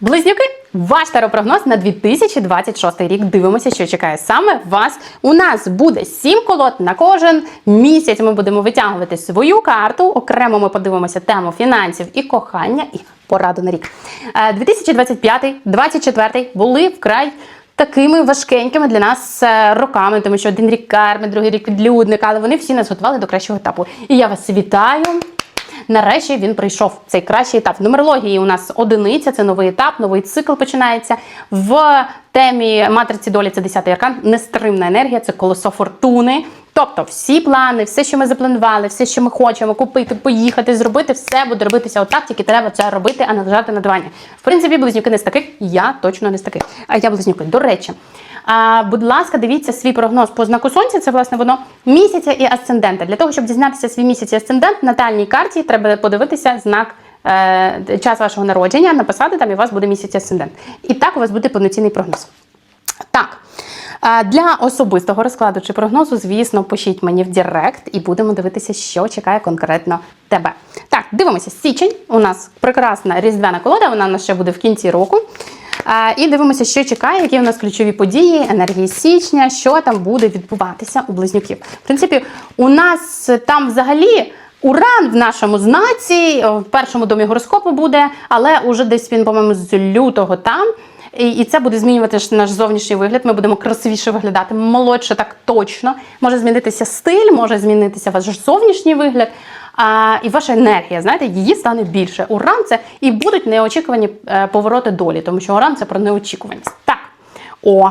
Близнюки, ваш таропрогноз на 2026 рік. Дивимося, що чекає саме вас. У нас буде 7 колод на кожен місяць. Ми будемо витягувати свою карту. Окремо ми подивимося тему фінансів і кохання і пораду на рік. Е, 2025-2024 були вкрай. Такими важкенькими для нас е, роками, тому що один рік карми, другий рік відлюдника, але вони всі нас готували до кращого етапу. І я вас вітаю. Нарешті він прийшов цей кращий етап. В нумерології у нас одиниця, це новий етап, новий цикл починається. В темі матриці долі це 10-й аркан, нестримна енергія, це колесо фортуни. Тобто всі плани, все, що ми запланували, все, що ми хочемо купити, поїхати, зробити, все буде робитися отак, тільки треба це робити, а не лежати на дивані. В принципі, близнюки не з таких, я точно не з таких. А я близнюки. До речі, а, будь ласка, дивіться свій прогноз по знаку сонця. Це власне воно місяця і асцендента. Для того, щоб дізнатися свій місяць і асцендент, на натальній карті треба подивитися знак. е, Час вашого народження, написати там і у вас буде місяць асцендент. І так у вас буде повноцінний прогноз. Так, для особистого розкладу чи прогнозу, звісно, пишіть мені в Директ і будемо дивитися, що чекає конкретно тебе. Так, дивимося. Січень. У нас прекрасна різдвяна колода, вона у нас ще буде в кінці року. І дивимося, що чекає, які у нас ключові події, енергії січня, що там буде відбуватися у близнюків. В принципі, у нас там взагалі. Уран в нашому знаці в першому домі гороскопу буде, але уже десь він, по-моєму, з лютого там. І, це буде змінювати наш зовнішній вигляд. Ми будемо красивіше виглядати, молодше так точно. Може змінитися стиль, може змінитися ваш зовнішній вигляд. А, і ваша енергія, знаєте, її стане більше. Уран це і будуть неочікувані е, повороти долі, тому що уран це про неочікуваність. Так, о,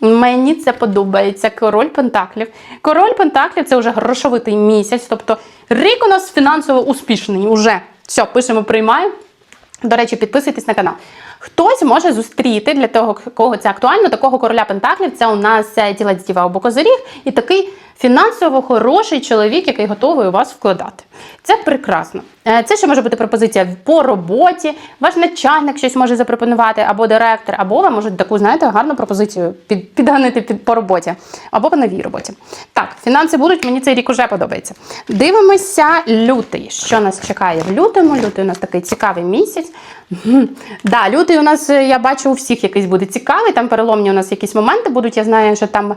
Мені це подобається. Король Пентаклів. Король Пентаклів це вже грошовитий місяць. Тобто рік у нас фінансово успішний. Уже все, пишемо, приймаємо. До речі, підписуйтесь на канал. Хтось може зустріти для того, кого це актуально, такого короля Пентаклів. Це у нас е, тілець діва або козиріг, і такий фінансово хороший чоловік, який готовий у вас вкладати. Це прекрасно. Е, Це ще може бути пропозиція по роботі. Ваш начальник щось може запропонувати, або директор, або вам можуть таку, знаєте, гарну пропозицію під, підганити під, по роботі, або по новій роботі. Так, фінанси будуть, мені цей рік уже подобається. Дивимося лютий. Що нас чекає в лютому? Лютий у нас такий цікавий місяць. Да, лютий у нас, е, я бачу, у всіх якийсь буде цікавий. Там переломні у нас якісь моменти будуть. Я знаю, що там е,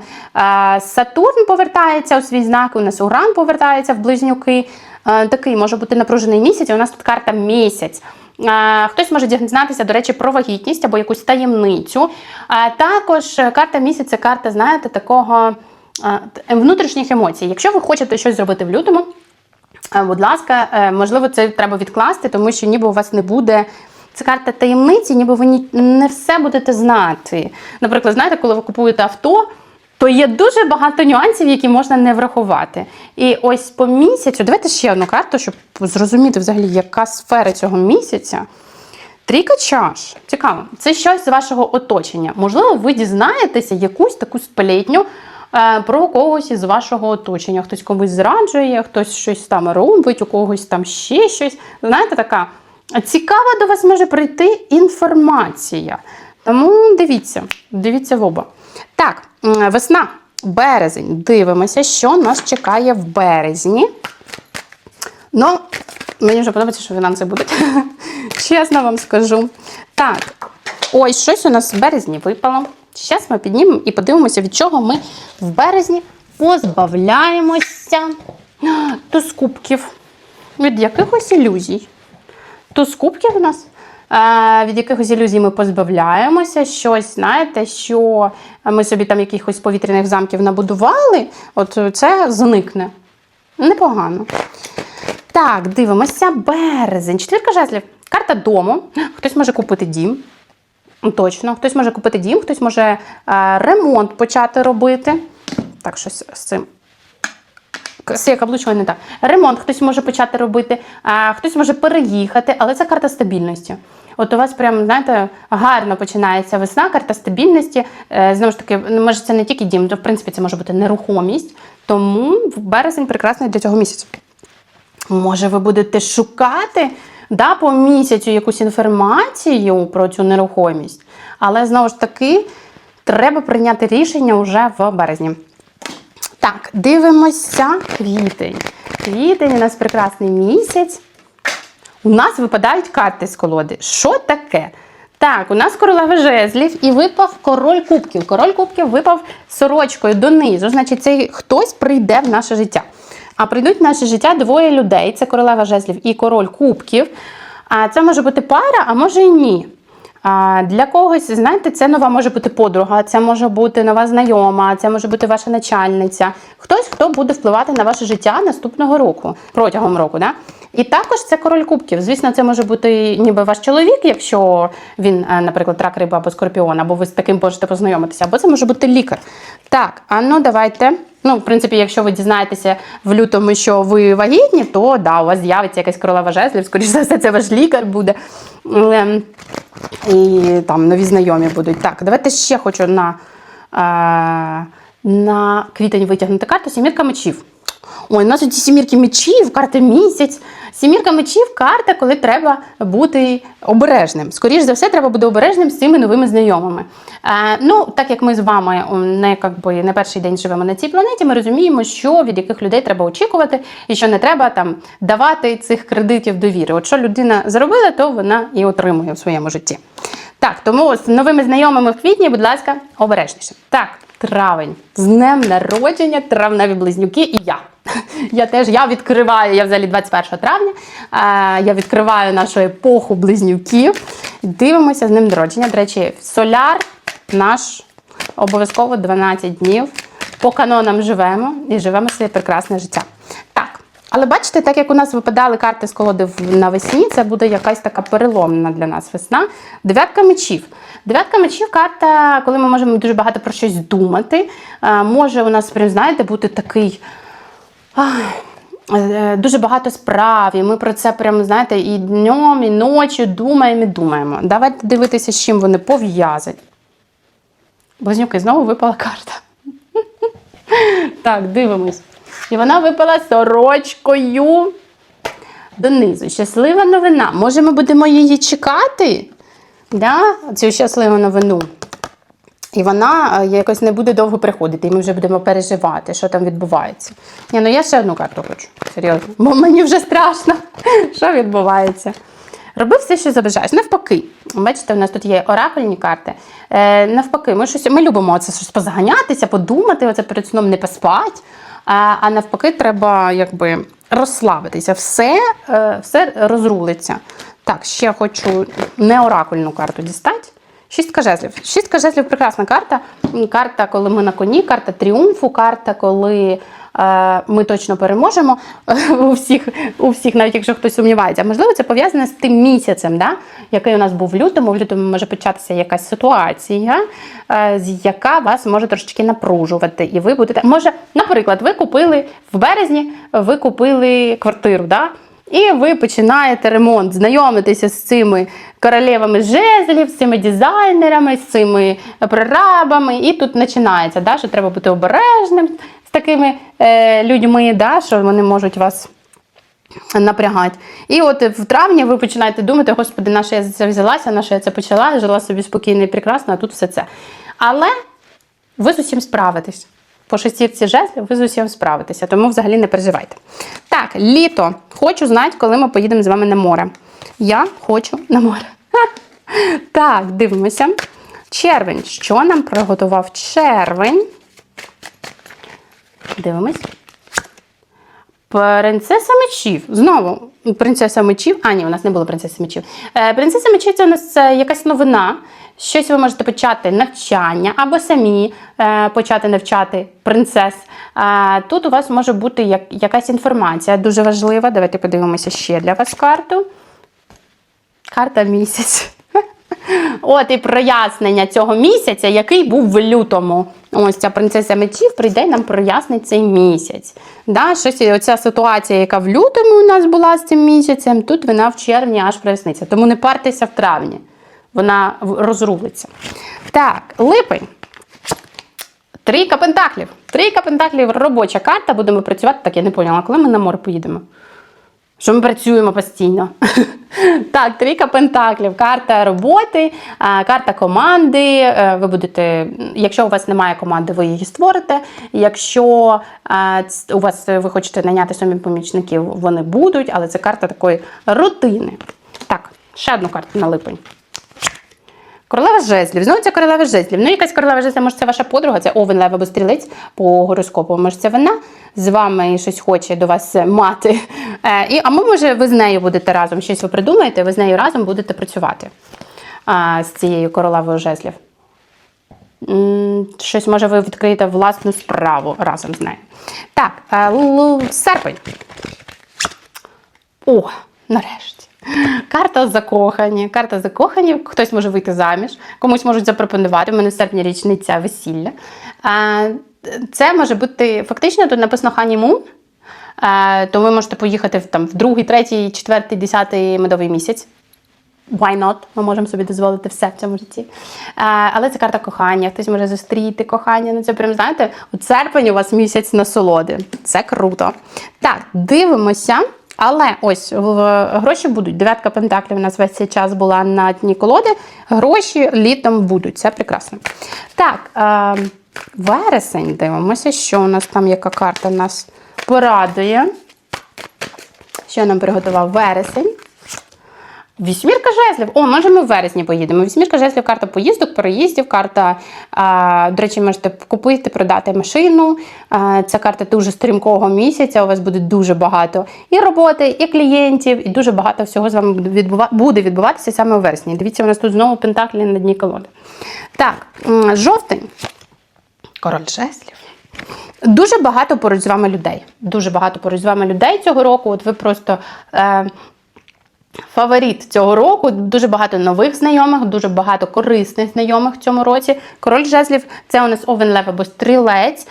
Сатурн повертається у свій знак, у нас Уран повертається в близнюки. Е, такий може бути напружений місяць. і У нас тут карта місяць. Е, Хтось може дізнатися, до речі, про вагітність або якусь таємницю. Е, Також карта місяць це карта, знаєте, такого е, внутрішніх емоцій. Якщо ви хочете щось зробити в лютому, е, будь ласка, е, можливо, це треба відкласти, тому що ніби у вас не буде. Це карта таємниці, ніби ви не все будете знати. Наприклад, знаєте, коли ви купуєте авто, то є дуже багато нюансів, які можна не врахувати. І ось по місяцю, давайте ще одну карту, щоб зрозуміти взагалі, яка сфера цього місяця. Трійка чаш. Цікаво. Це щось з вашого оточення. Можливо, ви дізнаєтеся якусь таку сплетню е, про когось із вашого оточення. Хтось комусь зраджує, хтось щось там робить, у когось там ще щось. Знаєте, така цікава до вас може прийти інформація. Тому дивіться, дивіться в оба. Так, весна, березень. Дивимося, що нас чекає в березні. Ну, мені вже подобається, що фінанси будуть. Чесно вам скажу. Так, ой, щось у нас в березні випало. Зараз ми піднімемо і подивимося, від чого ми в березні позбавляємося. То з кубків. Від якихось ілюзій. То з кубків у нас. е, Від якихось ілюзій ми позбавляємося, щось, знаєте, що ми собі там якихось повітряних замків набудували, от це зникне. Непогано. Так, дивимося. Березень. Четвірка жезлів. Карта дому. Хтось може купити дім. Точно, хтось може купити дім, хтось може е, ремонт почати робити. Так, щось з цим. Цією каблучкою не так. Ремонт хтось може почати робити, а хтось може переїхати, але це карта стабільності. От у вас прям, знаєте, гарно починається весна, карта стабільності. Е, Знову ж таки, може, це не тільки дім, то в принципі це може бути нерухомість. Тому в березень прекрасний для цього місяця. Може, ви будете шукати да, по місяцю якусь інформацію про цю нерухомість, але знову ж таки треба прийняти рішення вже в березні. Так, дивимося квітень. Квітень у нас прекрасний місяць. У нас випадають карти з колоди. Що таке? Так, у нас королева жезлів і випав король кубків. Король кубків випав сорочкою донизу. Значить, цей хтось прийде в наше життя. А прийдуть в наше життя двоє людей: це королева жезлів і король кубків. А це може бути пара, а може і ні. Для когось, знаєте, це нова може бути подруга, це може бути нова знайома, це може бути ваша начальниця. Хтось, хто буде впливати на ваше життя наступного року, протягом року. Да? І також це король кубків. Звісно, це може бути ніби ваш чоловік, якщо він, е, наприклад, рак риба або скорпіон, або ви з таким можете познайомитися, або це може бути лікар. Так, а ну давайте. Ну, в принципі, якщо ви дізнаєтеся в лютому, що ви вагітні, то да, у вас з'явиться якась королева жезлів, скоріш за все, це ваш лікар буде. Ем, І там нові знайомі будуть. Так, давайте ще хочу на, е, на квітень витягнути карту сімірка мечів. Ой, у нас тут сімірки мечів, карта місяць. Сімірка мечів карта, коли треба бути обережним. Скоріше за все, треба бути обережним з цими новими знайомими. Е, ну, так як ми з вами м, не, как би, не перший день живемо на цій планеті, ми розуміємо, що від яких людей треба очікувати, і що не треба там давати цих кредитів довіри. От що людина зробила, то вона і отримує в своєму житті. Так, тому з новими знайомими в квітні, будь ласка, обережніше. Так, травень. З днем народження, травневі близнюки і я. Я теж я відкриваю, я взагалі 21 травня. Я відкриваю нашу епоху близнюків. Дивимося з ним народження. До речі, соляр наш обов'язково 12 днів. По канонам живемо і живемо своє прекрасне життя. Але бачите, так як у нас випадали карти з колоди навесні, це буде якась така переломна для нас весна. Дев'ятка мечів. Дев'ятка мечів карта, коли ми можемо дуже багато про щось думати. Е, Може у нас, прям, знаєте, бути такий. Е, Дуже багато справ, і ми про це прямо, знаєте, і днем, і ночі думаємо і думаємо. Давайте дивитися, з чим вони пов'язані. Близнюки, знову випала карта. Так, дивимось. І вона випала сорочкою донизу. Щаслива новина. Може, ми будемо її чекати? Да? Цю щасливу новину. І вона е, якось не буде довго приходити, і ми вже будемо переживати, що там відбувається. Ні, ну я ще одну карту хочу. Серйозно. Бо мені вже страшно, що відбувається. Роби все, що забажаєш. Навпаки, бачите, у нас тут є оракульні карти. Е, навпаки, ми щось ми любимо це щось позаганятися, подумати, оце перед сном не поспати. А, а навпаки, треба якби розслабитися. Все, е, все розрулиться. Так, ще хочу не оракульну карту дістати. Шістка жезлів. Шістка жезлів прекрасна карта. Карта, коли ми на коні, карта тріумфу, карта, коли е, ми точно переможемо у всіх, у всіх, навіть якщо хтось сумнівається. Можливо, це пов'язане з тим місяцем, да? який у нас був в лютому. В лютому може початися якась ситуація, е, яка вас може трошечки напружувати. І ви будете. Може, наприклад, ви купили в березні, ви купили квартиру. Да? І ви починаєте ремонт, знайомитися з цими королевами жезлів, з цими дизайнерами, з цими прорабами. І тут починається, да, що треба бути обережним з такими е, людьми, да, що вони можуть вас напрягати. І от в травні ви починаєте думати, господи, на що я за це взялася, на що я це почала, жила собі спокійно і прекрасно, а тут все це. Але ви з усім справитесь. По шестірці жезлів ви з усім справитеся, тому взагалі не переживайте. Так, літо. Хочу знати, коли ми поїдемо з вами на море. Я хочу на море. Так, дивимося. Червень. Що нам приготував червень? Дивимось. Принцеса мечів. Знову принцеса мечів. А, ні, у нас не було принцеси мечів. Е, принцеса мечів це у нас е, якась новина. Щось ви можете почати навчання або самі е, почати навчати принцес. Е, тут у вас може бути як, якась інформація дуже важлива. Давайте подивимося ще для вас карту. Карта місяць. От і прояснення цього місяця, який був в лютому. Ось ця принцеса мечів прийде нам прояснить цей місяць. Да, щось, оця ситуація, яка в лютому у нас була з цим місяцем, тут вона в червні аж проясниться. Тому не партеся в травні. Вона розрулиться. Так, липень. Трійка пентаклів. Трійка пентаклів робоча карта. Будемо працювати. Так, я не поняла, коли ми на море поїдемо. Що ми працюємо постійно. так, трійка пентаклів, карта роботи, карта команди. Е, Ви будете, якщо у вас немає команди, ви її створите. Якщо у вас е, ви хочете наняти самі помічників, вони будуть, але це карта такої рутини. Так, ще одну карту на липень. Королева жезлів. Знову це королева жезлів. Ну, якась королева жезлів, може, це ваша подруга, це овен лев або стрілець по гороскопу. Може, це вона з вами щось хоче до вас мати. Е, і, а може, ви з нею будете разом щось ви придумаєте, ви з нею разом будете працювати з цією королевою жезлів. Щось може ви відкриєте власну справу разом з нею. Так, е, серпень. О, нарешті. Карта закохані. Карта закохані. Хтось може вийти заміж, комусь можуть запропонувати. У мене в серпні річниця весілля. Це може бути фактично тут написано а, то ви можете поїхати там, в другий, третій, четвертий, десятий медовий місяць. Why not? Ми можемо собі дозволити все в цьому житті. Але це карта кохання. Хтось може зустріти кохання. Ну це прям знаєте, от серпень у вас місяць насолоди. Це круто. Так, дивимося. Але ось гроші будуть. Дев'ятка пентаклів у нас весь цей час була на дні колоди. Гроші літом будуть. Це прекрасно. Так, е, вересень дивимося, що у нас там, яка карта нас порадує. Що нам приготував вересень? Вісьмірка жезлів. О, може, ми в вересні поїдемо. Вісьмірка жезлів, карта поїздок, переїздів, карта, а, до речі, можете купити, продати машину. А, ця карта дуже стрімкого місяця. У вас буде дуже багато і роботи, і клієнтів, і дуже багато всього з вами буде відбуватися саме у вересні. Дивіться, у нас тут знову пентаклі на дні колоди. Так, жовтень. Король жезлів. Дуже багато поруч з вами людей. Дуже багато поруч з вами людей цього року. От ви просто. Е, Фаворит цього року дуже багато нових знайомих, дуже багато корисних знайомих в цьому році. Король жезлів це у нас овен лев або стрілець.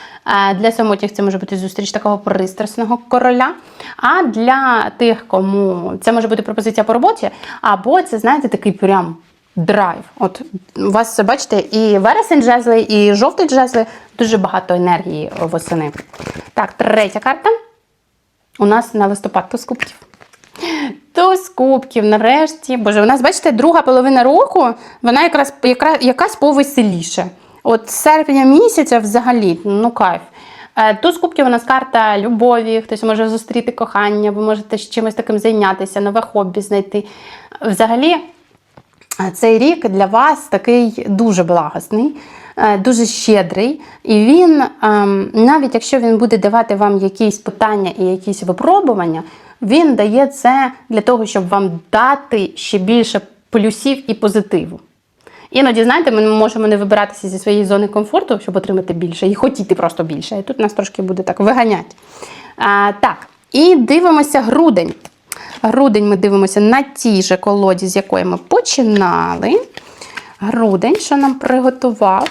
Для самотніх це може бути зустріч такого пристрасного короля. А для тих, кому це може бути пропозиція по роботі, або це, знаєте, такий прям драйв. От у вас бачите, і вересень жезли, і жовтий жезли дуже багато енергії восени. Так, третя карта. У нас на листопад туз кубків. Туз кубків, нарешті. Боже, у нас, бачите, друга половина року, вона якраз, якраз якась повеселіше. От з серпня місяця взагалі, ну кайф. Е, Туз кубків у нас карта любові, хтось може зустріти кохання, ви можете з чимось таким зайнятися, нове хобі знайти. Взагалі, е, цей рік для вас такий дуже благосний, е, дуже щедрий. І він, ем, навіть якщо він буде давати вам якісь питання і якісь випробування, він дає це для того, щоб вам дати ще більше плюсів і позитиву. Іноді, знаєте, ми можемо не вибиратися зі своєї зони комфорту, щоб отримати більше, і хотіти просто більше. І тут нас трошки буде так виганяти. А, так, і дивимося грудень. Грудень ми дивимося на тій же колоді, з якої ми починали. Грудень, що нам приготував.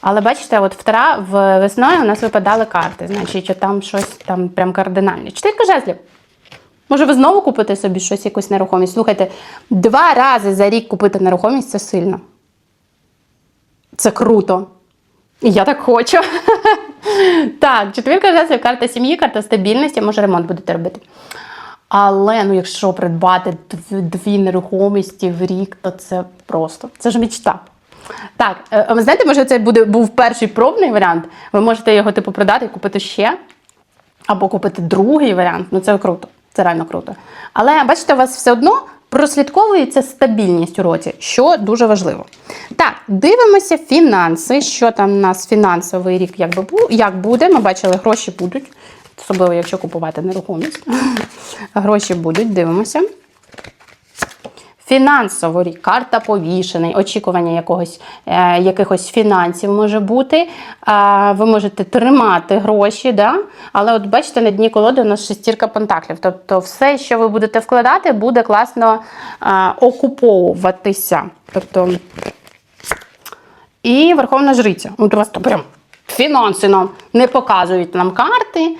Але бачите, от втора в весною у нас випадали карти. Значить, що там щось там прям кардинальне. Чотирка жезлів. Може, ви знову купите собі щось, якусь нерухомість? Слухайте, два рази за рік купити нерухомість це сильно. Це круто. І я так хочу. так, четвірка жезлів, карта сім'ї, карта стабільності, може ремонт будете робити. Але ну, якщо придбати дві нерухомості в рік, то це просто це ж мечта. Так, е, ви знаєте, може, це буде був перший пробний варіант. Ви можете його типу продати і купити ще, або купити другий варіант. Ну це круто, це реально круто. Але бачите, у вас все одно прослідковується стабільність у році, що дуже важливо. Так, дивимося фінанси. Що там у нас фінансовий рік як, би, як буде? Ми бачили, гроші будуть. Особливо, якщо купувати нерухомість. Гроші будуть, дивимося. Фінансово карта повішений, очікування якогось, е, якихось фінансів може бути. А, ви можете тримати гроші, да? але от бачите, на дні колоди у нас шестірка пентаклів. Тобто все, що ви будете вкладати, буде класно а, окуповуватися. Тобто, і Верховна Жриця. От просто прям фінанси нам не показують нам карти.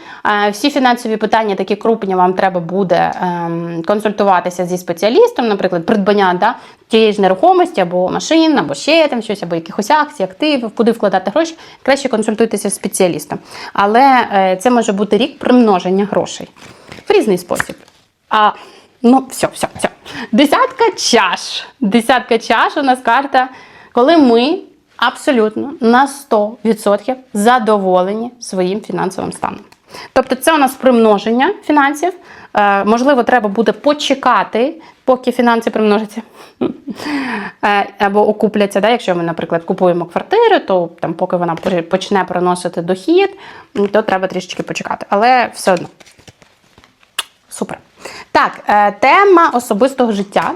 Е, Всі фінансові питання, такі крупні, вам треба буде ем, консультуватися зі спеціалістом, наприклад, придбання да, тієї ж нерухомості або машин, або ще там щось, або якихось акцій, активів, куди вкладати гроші. Краще консультуйтеся з спеціалістом. Але е, це може бути рік примноження грошей в різний спосіб. А, ну, все, все, все. Десятка чаш. Десятка чаш у нас карта, коли ми абсолютно на 100% задоволені своїм фінансовим станом. Тобто, це у нас примноження фінансів. Е, можливо, треба буде почекати поки фінанси примножаться. Е, Або окупляться. Да? Якщо ми, наприклад, купуємо квартиру, то там, поки вона почне приносити дохід, то треба трішечки почекати. Але все одно. Супер. Так, е, тема особистого життя.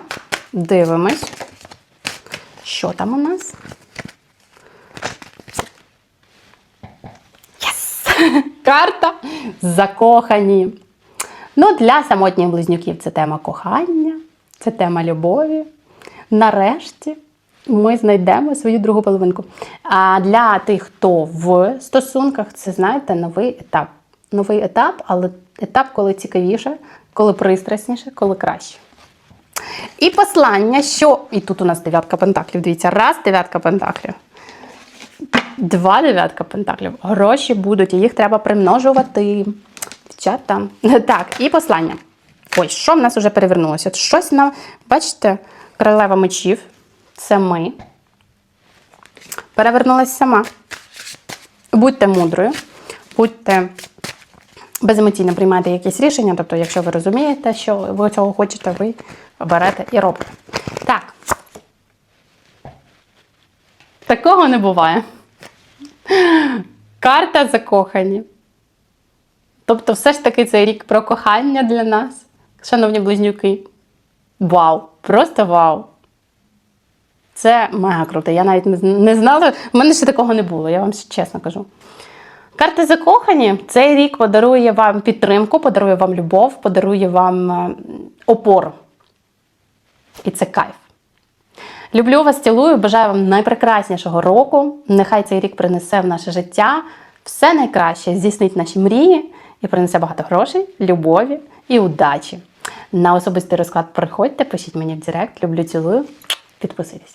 Дивимось. Що там у нас? Карта закохані. Ну, для самотніх близнюків це тема кохання, це тема любові. Нарешті ми знайдемо свою другу половинку. А для тих, хто в стосунках, це знаєте, новий етап. Новий етап, але етап, коли цікавіше, коли пристрасніше, коли краще. І послання, що. І тут у нас дев'ятка пентаклів. Дивіться, раз, дев'ятка пентаклів. Два дев'ятка пентаклів. Гроші будуть, і їх треба примножувати. Дівчата. Так, і послання. Ой, що в нас вже перевернулося? Щось нам, бачите, королева мечів. Це ми. Перевернулася сама. Будьте мудрою, будьте беземоційно приймайте якісь рішення. Тобто, якщо ви розумієте, що ви цього хочете, ви берете і робите. Так. Такого не буває. Карта закохані. Тобто, все ж таки цей рік про кохання для нас, шановні близнюки. Вау! Просто вау! Це мега круто. Я навіть не, знала. У мене ще такого не було, я вам чесно кажу. Карти закохані. Цей рік подарує вам підтримку, подарує вам любов, подарує вам е, опору. І це кайф. Люблю вас, цілую, бажаю вам найпрекраснішого року. Нехай цей рік принесе в наше життя все найкраще, здійснить наші мрії і принесе багато грошей, любові і удачі. На особистий розклад приходьте, пишіть мені в Директ. Люблю, цілую. Підписуйтесь.